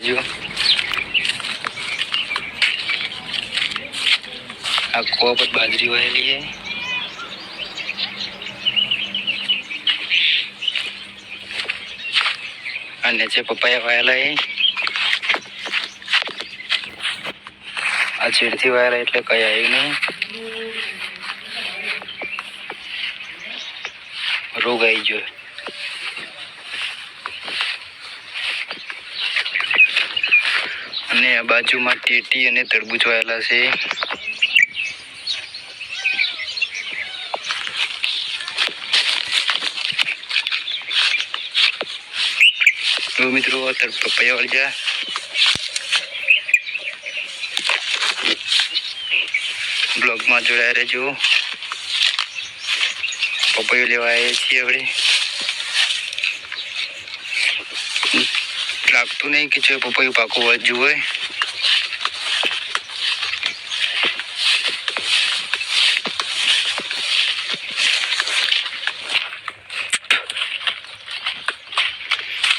જો આ કુવા પર બાજરી વાયેલી છે આ નીચે પપૈયા વાયેલા છે આ ચીડથી વાયેલા એટલે કઈ આવ્યું નહીં રોગ આવી ગયો અને આ બાજુમાં ટેટી અને તરબૂચ વાયેલા છે. મિત્રો પપૈયા વાળી જા બ્લોગમાં જોડાયા રહેજો. પપૈયું લેવા આવીએ છીએ આપણે. લાગતું નહીં કે જો પપૈયું પાકું વાંચ્યું હોય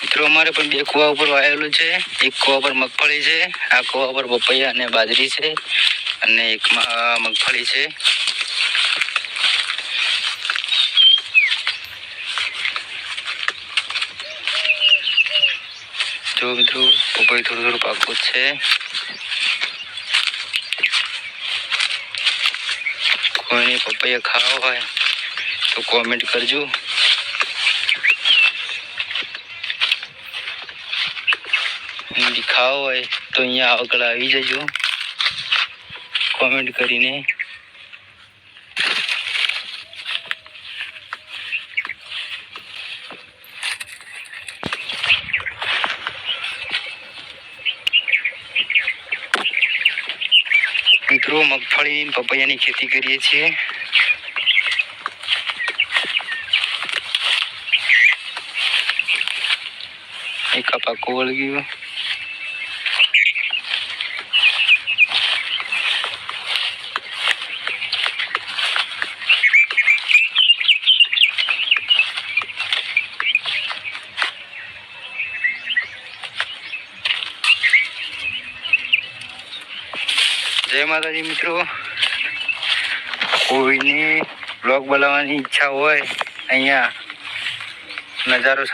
મિત્રો, અમારે પણ બે કુવા ઉપર વાયેલું છે. એક કુવા પર મગફળી છે, આ કુવા પર પપૈયા અને બાજરી છે અને એકમાં મગફળી છે. જો મિત્રો પપૈયું થોડું થોડું પાકું જ છે કોઈને પપૈયા ખાવા હોય તો કોમેન્ટ કરજો અને ખાવા હોય તો અહીંયા આગળ આવી જજો કોમેન્ટ કરીને મિત્રો મગફળી પપૈયાની ખેતી કરીએ છીએ. એક કપા પાકું વળગ્યું જય માતાજી મિત્રો. કોઈની બ્લોગ બનાવવાની ઈચ્છા હોય અહીંયા નજારો